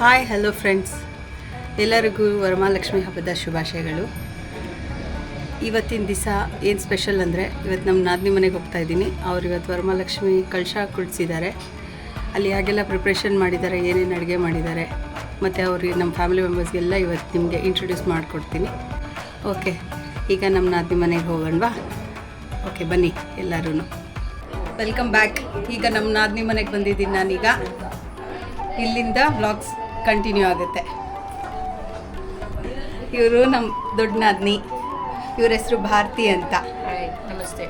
Hi hello friends ಎಲ್ಲರಿಗೂ ವರಮಹಾಲಕ್ಷ್ಮಿ ಹಬ್ಬದ ಶುಭಾಶಯಗಳು. ಇವತ್ತಿನ ದಿವಸ ಏನು ಸ್ಪೆಷಲ್ ಅಂದರೆ, ಇವತ್ತು ನಮ್ಮ ನಾದಿನಿ ಮನೆಗೆ ಹೋಗ್ತಾ ಇದ್ದೀನಿ. ಅವ್ರು ಇವತ್ತು ವರಮಹಾಲಕ್ಷ್ಮಿ ಕಳಶ ಕುಳಿಸಿದ್ದಾರೆ. ಅಲ್ಲಿ ಹಾಗೆಲ್ಲ ಪ್ರಿಪ್ರೇಷನ್ ಮಾಡಿದ್ದಾರೆ, ಏನೇನು ಅಡುಗೆ ಮಾಡಿದ್ದಾರೆ. ಮತ್ತು ಅವ್ರಿಗೆ ನಮ್ಮ ಫ್ಯಾಮಿಲಿ ಮೆಂಬರ್ಸ್ಗೆಲ್ಲ ಇವತ್ತು ನಿಮಗೆ ಇಂಟ್ರೊಡ್ಯೂಸ್ ಮಾಡಿಕೊಡ್ತೀನಿ. ಓಕೆ ಈಗ ನಮ್ಮ ನಾದಿನಿ ಮನೆಗೆ ಹೋಗೋಣವಾ? ಓಕೆ ಬನ್ನಿ ಎಲ್ಲರೂ ವೆಲ್ಕಮ್ ಬ್ಯಾಕ್ ಈಗ ನಮ್ಮ ನಾದಿನಿ ಮನೆಗೆ ಬಂದಿದ್ದೀನಿ ನಾನೀಗ. ಇಲ್ಲಿಂದ ವ್ಲಾಗ್ಸ್ ಕಂಟಿನ್ಯೂ ಆಗುತ್ತೆ. ಇವರು ನಮ್ಮ ದೊಡ್ಡ ನಾದ್ನಿ ಇವ್ರ ಹೆಸರು ಭಾರತಿ ಅಂತ. ನಮಸ್ತೆ.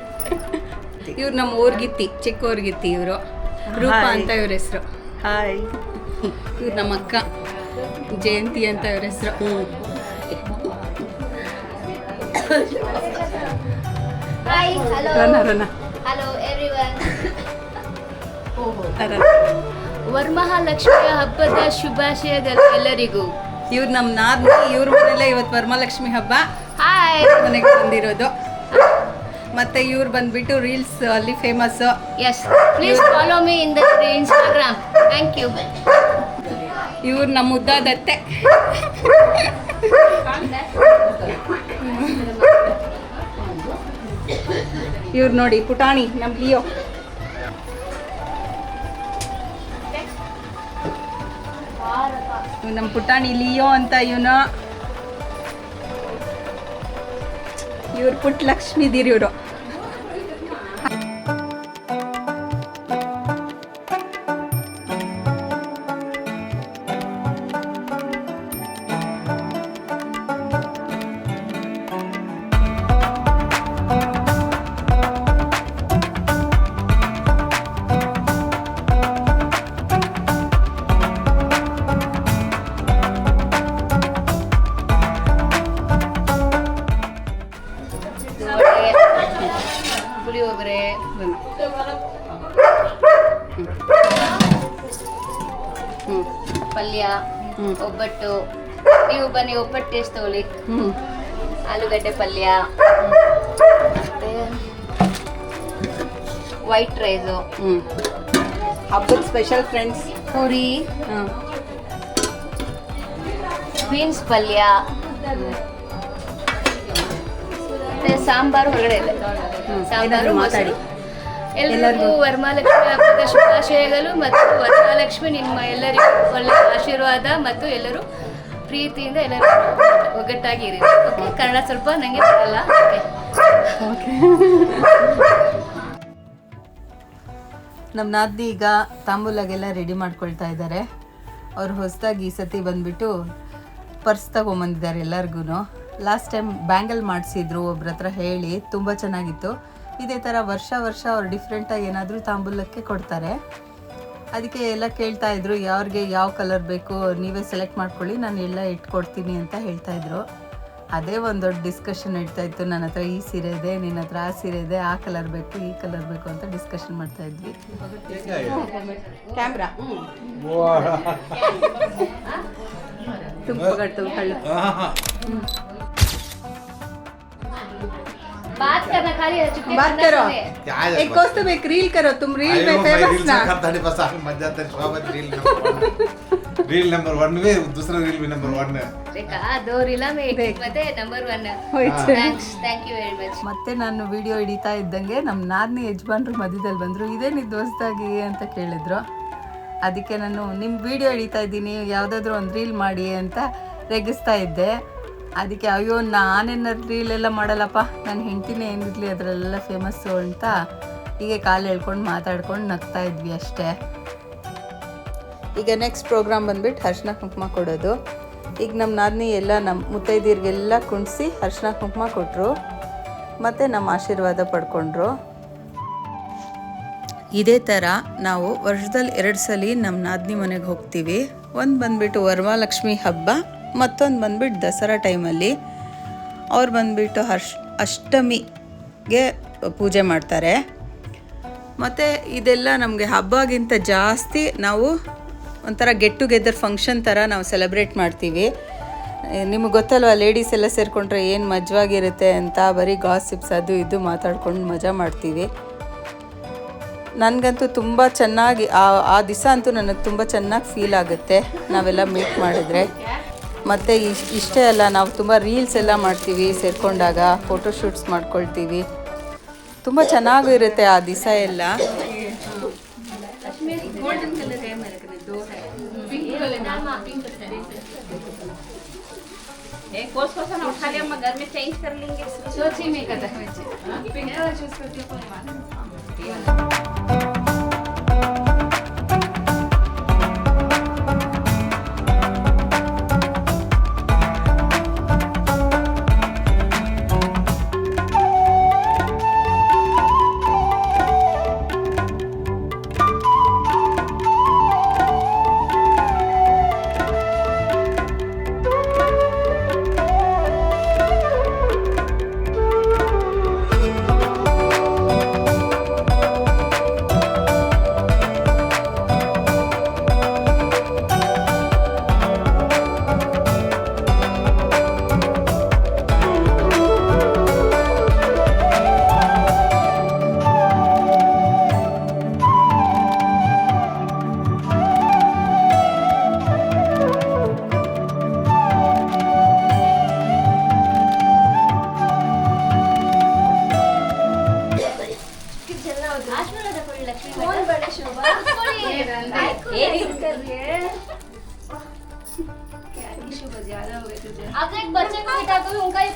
ಇವ್ರು ನಮ್ಮ ಊರ್ಗಿತ್ತಿ ಚಿಕ್ಕ ಊರ್ಗಿತ್ತಿ ಇವರು. ರೂಪ ಅಂತ ಇವ್ರ ಹೆಸರು. ಹಾಯ್ ಇವ್ರು ನಮ್ಮ ಅಕ್ಕ. ಜಯಂತಿ ಅಂತ ಇವ್ರ ಹೆಸರು. Hi, hello. ವರಮಹಾಲಕ್ಷ್ಮಿಯ ಹಬ್ಬದ ಶುಭಾಶಯಗಳು ಎಲ್ಲರಿಗೂ ಇವ್ರು ನಮ್ಮ ನಾದ್ನಿ ಇವ್ರ ಮನೆಯಲ್ಲೇ ಇವತ್ತು ವರಮಹಾಲಕ್ಷ್ಮಿ ಹಬ್ಬ. ಹಾಯ್ ಮನೆಗೆ ಬಂದಿರೋದು. ಮತ್ತೆ ಇವ್ರು ಬಂದ್ಬಿಟ್ಟು ರೀಲ್ಸ್ ಅಲ್ಲಿ famous yes please follow me in the Instagram thank you ಇವ್ರು ನಮ್ಮ ಉದ್ದಾದತ್ತೆ ಇವ್ರು ನೋಡಿ ಪುಟಾಣಿ ನಮ್ಮ ಲಿಯೋ. ನಮ್ಮ ಪುಟಾಣಿ ಲಿಯೋ ಅಂತ ಇವನು. ಇವ್ರು ಪುಟ್ ಲಕ್ಷ್ಮೀದಿರಿ ಇವರು. ಹ್ಞೂ ಪಲ್ಯ. ಒಬ್ಬಟ್ಟು. ನೀವು ಬನ್ನಿ ಒಬ್ಬಟ್ಟು ಟೇಸ್ಟ್ ತಗೊಳ್ಳಿ? ಆಲೂಗಡ್ಡೆ ಪಲ್ಯ. ಮತ್ತೆ ವೈಟ್ ರೈಸು ಹಬ್ಬದ ಸ್ಪೆಷಲ್ ಫ್ರೆಂಡ್ಸ್ ಪೂರಿ. ಬೀನ್ಸ್ ಪಲ್ಯ. ಮತ್ತೆ ಸಾಂಬಾರು ಹೊರಗಡೆ ಇದೆ. ಸಾಂಬಾರು ಮಾತಾಡಿ. ಎಲ್ಲರಿಗೂ. ವರಮಹಾಲಕ್ಷ್ಮಿ ಹಬ್ಬದ ಶುಭಾಶಯಗಳು ಮತ್ತು ವರಮಹಾಲಕ್ಷ್ಮಿ ನಿಮ್ಮ ಎಲ್ಲರಿಗೂ ಒಳ್ಳೆ ಆಶೀರ್ವಾದ ಮತ್ತು ಎಲ್ಲರೂ ಪ್ರೀತಿಯಿಂದ ಎಲ್ಲರೂ ಒಗ್ಗಟ್ಟಾಗಿ ಇರಿ. ಓಕೆ ಕನ್ನಡ ಸ್ವಲ್ಪ ನನಗೆ ಬರಲ್ಲ. ಓಕೆ ನಮ್ಮ ನಾದ್ನಿ ಈಗ ತಾಂಬೂಲಾಗೆಲ್ಲ ರೆಡಿ ಮಾಡ್ಕೊಳ್ತಾ ಇದ್ದಾರೆ. ಅವ್ರು ಹೊಸದಾಗಿ ಈ ಸತಿ ಬಂದ್ಬಿಟ್ಟು ಪರ್ಸ್ ತಗೊಂಬಂದಿದ್ದಾರೆ ಎಲ್ಲರಿಗೂ ಲಾಸ್ಟ್ ಟೈಮ್ ಬ್ಯಾಂಗಲ್ ಮಾಡಿಸಿದ್ರು ಒಬ್ರ ಹತ್ರ ಹೇಳಿ ತುಂಬ ಚೆನ್ನಾಗಿತ್ತು. ಇದೇ ಥರ ವರ್ಷ ವರ್ಷ ಅವ್ರು ಡಿಫ್ರೆಂಟಾಗಿ ಏನಾದರೂ ತಾಂಬೂಲಕ್ಕೆ ಕೊಡ್ತಾರೆ. ಅದಕ್ಕೆ ಎಲ್ಲ ಕೇಳ್ತಾ ಇದ್ರು ಯಾರಿಗೆ ಯಾವ ಕಲರ್ ಬೇಕು ನೀವೇ ಸೆಲೆಕ್ಟ್ ಮಾಡ್ಕೊಳ್ಳಿ ನಾನು ಎಲ್ಲ ಇಟ್ಕೊಡ್ತೀನಿ ಅಂತ ಹೇಳ್ತಾ ಇದ್ರು. ಅದೇ ಒಂದು ದೊಡ್ಡ ಡಿಸ್ಕಷನ್ ಇಡ್ತಾ ಇತ್ತು. ನನ್ನ ಹತ್ರ ಈ ಸೀರೆ ಇದೆ ನಿನ್ನ ಹತ್ರ ಆ ಸೀರೆ ಇದೆ ಆ ಕಲರ್ ಬೇಕು ಈ ಕಲರ್ ಬೇಕು ಅಂತ ಡಿಸ್ಕಷನ್ ಮಾಡ್ತಾ ಇದ್ವಿ. ಕ್ಯಾಮ್ರಾ ತುಂಬ बात करना खाली है चुपके बात करना करो सुने। क्या है एक कोस तो एक रील करो तुम रील में आयो, मैं फेमस रील ना से करता नहीं बस आगे मत जाता है Shobha reel number one reel number one में दूसरा रील भी नंबर वन है देखा दो रीला में एक देख। ಮತ್ತೆ ನಂಬರ್ ಒನ್ ಹೋಯ್ತು thanks thank you very much ಮತ್ತೆ ನಾನು ವಿಡಿಯೋ ಹಿಡಿತಾ ಇದ್ದಂಗೆ ನಮ್ಮ ನಾದ್ನಿ ಯಜಮಾನ್ರು ಮಧ್ಯದಲ್ಲಿ ಬಂದರು ಇದೇನಿದ್ದು ಹೊಸ್ದಾಗಿ ಅಂತ ಕೇಳಿದ್ರು ಅದಕ್ಕೆ ನಾನು ನಿಮ್ಮ ವಿಡಿಯೋ ಹಿಡಿತಾ ಇದ್ದೀನಿ ಯಾವುದಾದ್ರೂ ಒಂದು ರೀಲ್ ಮಾಡಿ ಅಂತ ರೆಗಿಸ್ತಾ ಇದ್ದೆ ಅದಕ್ಕೆ ಅಯ್ಯೋ ನಾನೇನ ರೀಲ್ ಎಲ್ಲ ಮಾಡಲ್ಲಪ್ಪ. ನನ್ನ ಹೆಂಡ್ತಿನೇ ಏನಿರಲಿ ಅದರಲ್ಲೆಲ್ಲ ಫೇಮಸ್ಸು ಅಂತ. ಹೀಗೆ ಕಾಲು ಹೇಳ್ಕೊಂಡು ಮಾತಾಡ್ಕೊಂಡು ನಗ್ತಾ ಇದ್ವಿ ಅಷ್ಟೇ. ಈಗ ನೆಕ್ಸ್ಟ್ ಪ್ರೋಗ್ರಾಮ್ ಬಂದ್ಬಿಟ್ಟು ಅರ್ಶಿನ ಕುಂಕುಮ ಕೊಡೋದು. ಈಗ ನಮ್ಮ ನಾದಿನಿ ಎಲ್ಲ ನಮ್ಮ ಮುತ್ತೈದಿರಿಗೆಲ್ಲ ಕುಣಿಸಿ ಅರ್ಶಿನ ಕುಂಕುಮ ಕೊಟ್ಟರು ಮತ್ತು ನಮ್ಮ ಆಶೀರ್ವಾದ ಪಡ್ಕೊಂಡ್ರು. ಇದೇ ಥರ ನಾವು ವರ್ಷದಲ್ಲಿ ಎರಡು ಸಲ ನಮ್ಮ ನಾದಿನಿ ಮನೆಗೆ ಹೋಗ್ತೀವಿ. ಒಂದು ಬಂದ್ಬಿಟ್ಟು ವರಮಹಾಲಕ್ಷ್ಮಿ ಹಬ್ಬ. ಮತ್ತೊಂದು ಬಂದ್ಬಿಟ್ಟು ದಸರಾ ಟೈಮಲ್ಲಿ ಅವ್ರು ಬಂದ್ಬಿಟ್ಟು ಹರ್ಷ್, ಅಷ್ಟಮಿಗೆ ಪೂಜೆ ಮಾಡ್ತಾರೆ. ಮತ್ತು ಇದೆಲ್ಲ ನಮಗೆ ಹಬ್ಬಗಿಂತ ಜಾಸ್ತಿ ನಾವು ಒಂಥರ ಗೆಟ್ ಟುಗೆದರ್ ಫಂಕ್ಷನ್ ಥರ ನಾವು ಸೆಲೆಬ್ರೇಟ್ ಮಾಡ್ತೀವಿ. ನಿಮಗೆ ಗೊತ್ತಲ್ವ ಲೇಡೀಸ್ ಎಲ್ಲ ಸೇರಿಕೊಂಡ್ರೆ ಏನು ಮಜವಾಗಿರುತ್ತೆ ಅಂತ ಬರೀ ಗಾಸಿಪ್ಸ್ ಅದು ಇದು ಮಾತಾಡ್ಕೊಂಡು ಮಜಾ ಮಾಡ್ತೀವಿ. ನನಗಂತೂ ತುಂಬ ಚೆನ್ನಾಗಿ ಆ ಆ ದಿವಸ ಅಂತೂ ನನಗೆ ತುಂಬ ಚೆನ್ನಾಗಿ ಫೀಲ್ ಆಗುತ್ತೆ ನಾವೆಲ್ಲ ಮೀಟ್ ಮಾಡಿದ್ರೆ. ಮತ್ತು ಇಶ್ ಇಷ್ಟೇ ಅಲ್ಲ ನಾವು ತುಂಬ ರೀಲ್ಸ್ ಎಲ್ಲ ಮಾಡ್ತೀವಿ ಸೇರಿಕೊಂಡಾಗ ಫೋಟೋಶೂಟ್ಸ್ ಮಾಡ್ಕೊಳ್ತೀವಿ. ತುಂಬ ಚೆನ್ನಾಗೂ ಇರುತ್ತೆ ಆ ದಿವಸ ಎಲ್ಲ. सोची ರೂಪಾಯಿ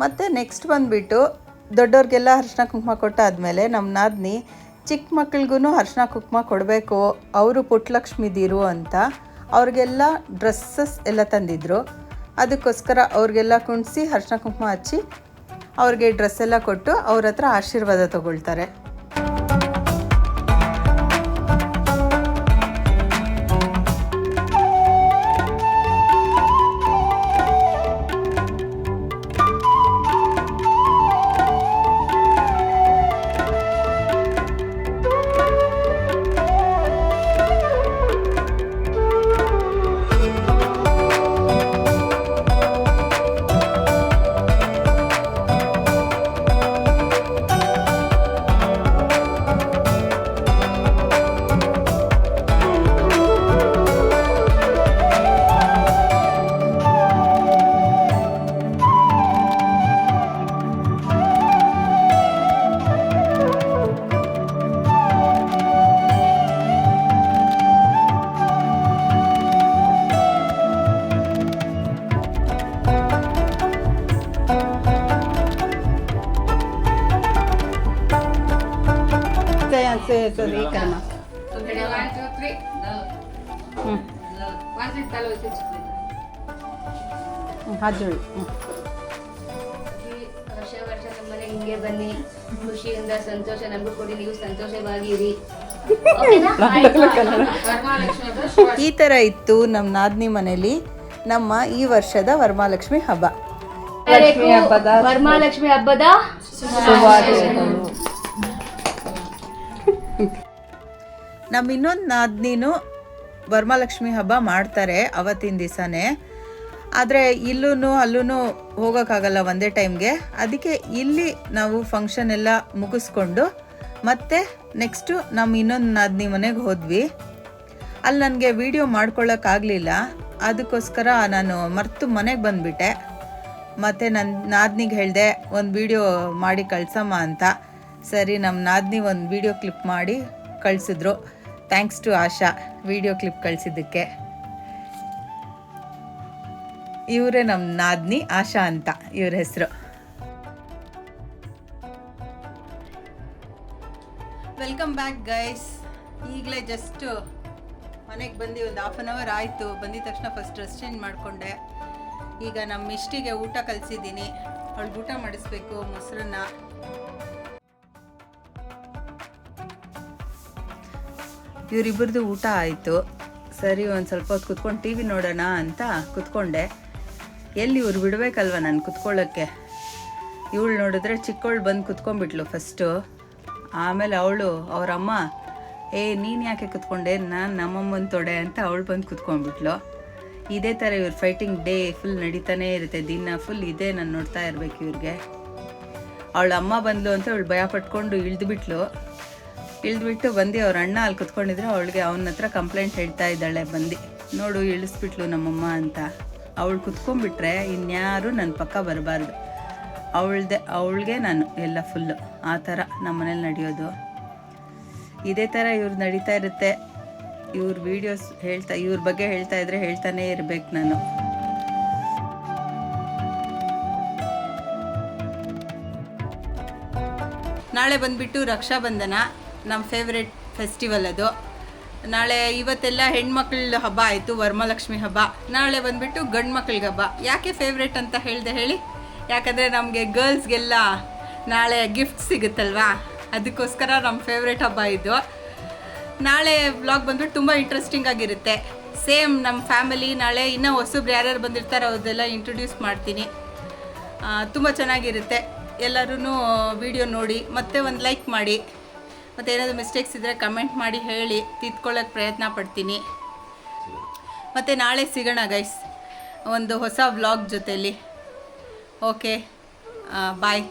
ಮತ್ತು ನೆಕ್ಸ್ಟ್ ಬಂದ್ಬಿಟ್ಟು ದೊಡ್ಡವ್ರಿಗೆಲ್ಲ ಅರ್ಶಿನ ಕುಂಕುಮ ಕೊಟ್ಟಾದ್ಮೇಲೆ ನಮ್ಮ ನಾದಿನಿ ಚಿಕ್ಕ ಮಕ್ಳಿಗೂ ಅರ್ಶಿನ ಕುಕ್ಮ ಕೊಡಬೇಕು, ಅವರು ಪುಟ್ಟಲಕ್ಷ್ಮಿದಿರು ಅಂತ ಅವ್ರಿಗೆಲ್ಲ ಡ್ರೆಸ್ಸಸ್ ಎಲ್ಲ ತಂದಿದ್ರು. ಅದಕ್ಕೋಸ್ಕರ ಅವ್ರಿಗೆಲ್ಲ ಕುಣಿಸಿ ಅರ್ಶಿನ ಕುಂಕುಮ ಹಚ್ಚಿ ಅವ್ರಿಗೆ ಡ್ರೆಸ್ ಎಲ್ಲ ಕೊಟ್ಟು ಅವ್ರ ಹತ್ರ ಆಶೀರ್ವಾದ ತಗೊಳ್ತಾರೆ. ಹಾಜು ವರ್ಷ ವರ್ಷ ನಮ್ಮನೆ ಹಿಂಗೆ ಬನ್ನಿ ಖುಷಿಯಿಂದ ಸಂತೋಷ ನಮಗೂ ಕೊಡಿ ನೀವು ಸಂತೋಷವಾಗಿರಿ? ಈ ಥರ ಇತ್ತು ನಮ್ಮ ನಾದ್ನಿ ಮನೇಲಿ ನಮ್ಮ ಈ ವರ್ಷದ ವರಮಹಾಲಕ್ಷ್ಮಿ ಹಬ್ಬ. ವರಮಹಾಲಕ್ಷ್ಮಿ ಹಬ್ಬದ ನಮ್ಮ ಇನ್ನೊಂದು ನಾದಿನೂ ವರಮಹಾಲಕ್ಷ್ಮಿ ಹಬ್ಬ ಮಾಡ್ತಾರೆ ಅವತ್ತಿನ ದಿವಸನೇ ಆದರೆ ಇಲ್ಲೂ ಅಲ್ಲೂ ಹೋಗೋಕ್ಕಾಗಲ್ಲ ಒಂದೇ ಟೈಮ್ಗೆ. ಅದಕ್ಕೆ ಇಲ್ಲಿ ನಾವು ಫಂಕ್ಷನ್ ಎಲ್ಲ ಮುಗಿಸ್ಕೊಂಡು ಮತ್ತೆ ನೆಕ್ಸ್ಟು ನಮ್ಮ ಇನ್ನೊಂದು ನಾದಿನಿ ಮನೆಗೆ ಹೋದ್ವಿ. ಅಲ್ಲಿ ನನಗೆ ವಿಡಿಯೋ ಮಾಡ್ಕೊಳ್ಳೋಕ್ಕಾಗಲಿಲ್ಲ ಅದಕ್ಕೋಸ್ಕರ ನಾನು ಮರ್ತು ಮನೆಗೆ ಬಂದುಬಿಟ್ಟೆ. ಮತ್ತು ನನ್ನ ನಾದ್ನಿಗೆ ಹೇಳಿದೆ, ಒಂದು ವಿಡಿಯೋ ಮಾಡಿ ಕಳ್ಸಮ್ಮ ಅಂತ. ಸರಿ ನಮ್ಮ ನಾದ್ನಿ ಒಂದು ವಿಡಿಯೋ ಕ್ಲಿಪ್ ಮಾಡಿ ಕಳಿಸಿದ್ರು. Thanks to Asha video clip ಕಳಿಸಿದ್ದಕ್ಕೆ. ಇವರೇ ನಮ್ಮ ನಾದ್ನಿ ಆಶಾ ಅಂತ, ಇವ್ರ ಹೆಸರು. ವೆಲ್ಕಮ್ ಬ್ಯಾಕ್ ಗೈಸ್ ಈಗಲೇ ಜಸ್ಟ್ ಮನೆಗೆ ಬಂದು ಒಂದು ಹಾಫ್ ಆನ್ ಅವರ್ ಆಯಿತು. ಬಂದಿದ ತಕ್ಷಣ ಫಸ್ಟ್ ಡ್ರೆಸ್ ಚೇಂಜ್ ಮಾಡಿಕೊಂಡೆ. ಈಗ ನಮ್ಮ ಇಷ್ಟಿಗೆ ಊಟ ಕಲಿಸಿದ್ದೀನಿ. ಅವಳಿಗೆ ಊಟ ಮಾಡಿಸ್ಬೇಕು, ಮೊಸರನ್ನ. ಇವರಿಬ್ಬರದು ಊಟ ಆಯಿತು. ಸರಿ, ಒಂದು ಸ್ವಲ್ಪ ಹೊತ್ತು ಕುತ್ಕೊಂಡು ಟಿ ವಿ ನೋಡೋಣ ಅಂತ ಕುತ್ಕೊಂಡೆ. ಎಲ್ಲಿ ಇವ್ರು ಬಿಡಬೇಕಲ್ವ ನಾನು ಕುತ್ಕೊಳ್ಳೋಕ್ಕೆ? ಇವಳು ನೋಡಿದ್ರೆ ಚಿಕ್ಕವಳು ಬಂದು ಕುತ್ಕೊಂಡ್ಬಿಟ್ಲು ಫಸ್ಟು ಆಮೇಲೆ ಅವಳು, ಅವರಮ್ಮ, ಏ, ನೀನು ಯಾಕೆ ಕುತ್ಕೊಂಡೆ? ನಾನು ನಮ್ಮಮ್ಮನ ತೊಡೆ ಅಂತ ಅವಳು ಬಂದು ಕುತ್ಕೊಂಡ್ಬಿಟ್ಲು. ಇದೇ ಥರ ಇವ್ರ ಫೈಟಿಂಗ್ ಡೇ ಫುಲ್ ನಡೀತಾನೇ ಇರುತ್ತೆ. ದಿನ ಫುಲ್ ಇದೇ ನಾನು ನೋಡ್ತಾ ಇರಬೇಕು ಇವ್ರಿಗೆ. ಅವಳ ಅಮ್ಮ ಬಂದಳು ಅಂತ ಅವಳು ಭಯ ಪಟ್ಕೊಂಡು ಇಳಿದ್ಬಿಟ್ಲು. ಇಳಿದ್ಬಿಟ್ಟು ಬಂದು ಅವ್ರ ಅಣ್ಣ ಅಲ್ಲಿ ಕುತ್ಕೊಂಡಿದ್ರೆ, ಅವಳಿಗೆ ಅವನ ಹತ್ರ ಕಂಪ್ಲೇಂಟ್ ಹೇಳ್ತಾ ಇದ್ದಾಳೆ ಬಂದು. ನೋಡು, ಇಳಿಸ್ಬಿಟ್ಲು ನಮ್ಮಮ್ಮ ಅಂತ. ಅವಳು ಕುತ್ಕೊಂಡ್ಬಿಟ್ರೆ ಇನ್ಯಾರು ನನ್ನ ಪಕ್ಕ ಬರಬಾರ್ದು. ಅವಳ್ದೆ, ಅವಳಿಗೆ ನಾನು ಎಲ್ಲ ಫುಲ್ಲು ಆ ಥರ ನಮ್ಮ ಮನೇಲಿ ನಡೆಯೋದು. ಇದೇ ಥರ ಇವ್ರು ನಡೀತಾ ಇರುತ್ತೆ. ಇವ್ರ ವೀಡಿಯೋಸ್ ಹೇಳ್ತಾ, ಇವ್ರ ಬಗ್ಗೆ ಹೇಳ್ತಾ ಇದ್ರೆ ಹೇಳ್ತಾನೇ ಇರ್ಬೇಕು ನಾನು. ನಾಳೆ ಬಂದ್ಬಿಟ್ಟು ರಕ್ಷಾಬಂಧನ. ನಮ್ಮ ಫೇವ್ರೆಟ್ ಫೆಸ್ಟಿವಲ್ ಅದು. ನಾಳೆ ಇವತ್ತೆಲ್ಲ ಹೆಣ್ಮಕ್ಳ ಹಬ್ಬ ಆಯಿತು, ವರಮಹಾಲಕ್ಷ್ಮಿ ಹಬ್ಬ. ನಾಳೆ ಬಂದ್ಬಿಟ್ಟು ಗಂಡು ಮಕ್ಳಿಗೆ ಹಬ್ಬ. ಯಾಕೆ ಫೇವ್ರೆಟ್ ಅಂತ ಹೇಳಿದೆ ಹೇಳಿ? ಯಾಕಂದರೆ ನಮಗೆ ಗರ್ಲ್ಸ್ಗೆಲ್ಲ ನಾಳೆ ಗಿಫ್ಟ್ ಸಿಗುತ್ತಲ್ವಾ? ಅದಕ್ಕೋಸ್ಕರ ನಮ್ಮ ಫೇವ್ರೆಟ್ ಹಬ್ಬ ಇದು. ನಾಳೆ ವ್ಲಾಗ್ ಬಂದ್ಬಿಟ್ಟು ತುಂಬ ಇಂಟ್ರೆಸ್ಟಿಂಗ್ ಆಗಿರುತ್ತೆ. ಸೇಮ್ ನಮ್ಮ ಫ್ಯಾಮಿಲಿ ನಾಳೆ ಇನ್ನೂ ಹೊಸಬ್ರು ಯಾರ್ಯಾರು ಬಂದಿರ್ತಾರೆ ಅವ್ರದ್ದೆಲ್ಲ ಇಂಟ್ರೊಡ್ಯೂಸ್ ಮಾಡ್ತೀನಿ. ತುಂಬ ಚೆನ್ನಾಗಿರುತ್ತೆ. ಎಲ್ಲರೂ ವಿಡಿಯೋ ನೋಡಿ, ಮತ್ತೆ ಒಂದು ಲೈಕ್ ಮಾಡಿ. ಮತ್ತು ಏನಾದರೂ ಮಿಸ್ಟೇಕ್ಸ್ ಇದ್ದರೆ ಕಮೆಂಟ್ ಮಾಡಿ ಹೇಳಿ ತಿದ್ಕೊಳ್ಳೋಕ್ಕೆ ಪ್ರಯತ್ನ ಪಡ್ತೀನಿ. ಮತ್ತು ನಾಳೆ ಸಿಗೋಣ ಗೈಸ್ ಒಂದು ಹೊಸ ವ್ಲಾಗ್ ಜೊತೆಯಲ್ಲಿ ಓಕೆ ಬಾಯ್